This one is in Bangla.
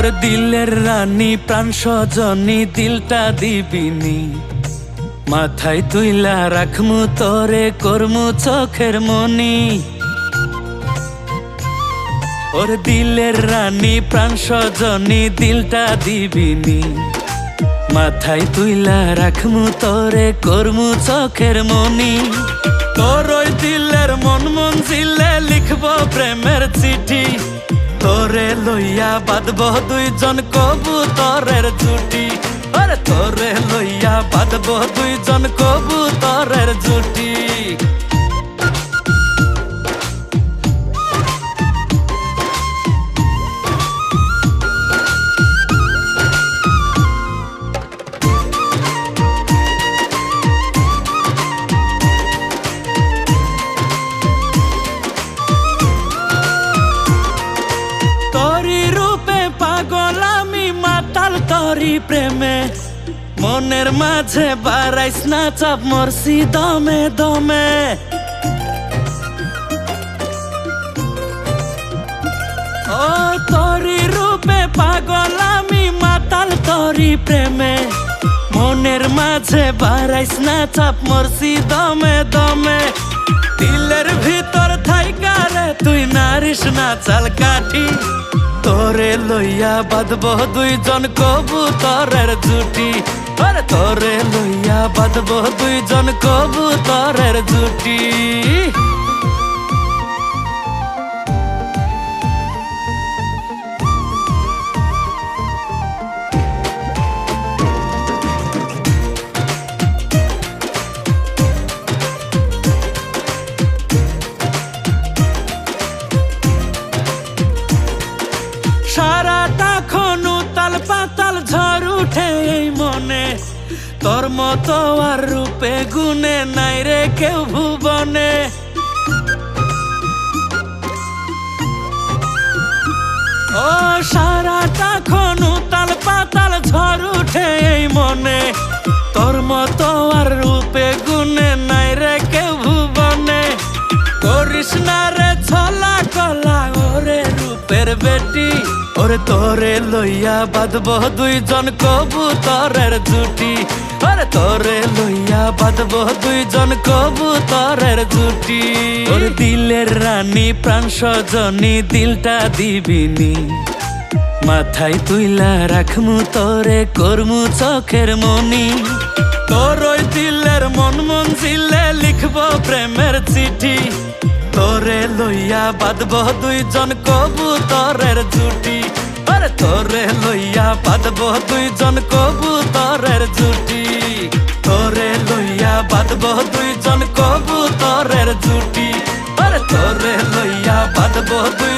ওর দিলের রানী, প্রাণ সজনী, দিলটা দিবিনি। মাথায় তুইলা রাখমু, তরে করমু চোখের মনি। ওর দিলের রানী, প্রাণ সজনী, দিলটা দিবিনি। মাথায় তুইলা রাখমু, তরে করমু চোখের মনি। তোর ওই দিলের মন মন জিলে লিখব প্রেমের চিঠি। তোরে লইয়া বাঁধব দুইজন কবুতরের জুটি তোরে লইয়া বাঁধব দুইজন কবুতরের জুটি মাতাল প্রেমে, মনের মাঝে বারাইস না চাপ, মরছি দমে দমে। ও তরি রূপে পাগল আমি, মাতাল তরি প্রেমে, মনের মাঝে বারাইস না চাপ, মরছি দমে দমে। দিলের ভিতর থাইকারে তুই নারিস না চাল কাঠি। তোরে লইয়া বাঁধব দুইজন কবুতরের জুটি। তোরে লইয়া বাঁধব দুইজন কবুতরের জুটি। সারাটা খনু তাল পাতাল ঝড় উঠে এই মনে। তোর মতো আর রূপে গুনে নাই রে কেউ ভুবনে। ও সারাটা খনু তাল পাতাল ঝড় উঠে এই মনে। তোর মতো ওরে তোরে লইয়া বাঁধব দুইজন কবুতরের জুটি। ওরে তোরে লইয়া বাঁধব দুইজন কবুতরের জুটি। ওর দিলের রানী প্রাণ সজনী, দিলটা দিবিনি। মাথায় তুইলা রাখমু, তোরে করমু চোখের মনি। তোর ওই দিলের মন মন জিলে লিখব প্রেমের চিঠি। তোরে লইয়া বাঁধব দুইজন কবুতরের জুটি। আরে তোরে লইয়া বাঁধব দুইজন কবুতরের জুটি। তোরে লইয়া বাঁধব দুইজন কবুতরের জুটি। আরে তোরে লইয়া বাঁধব দুই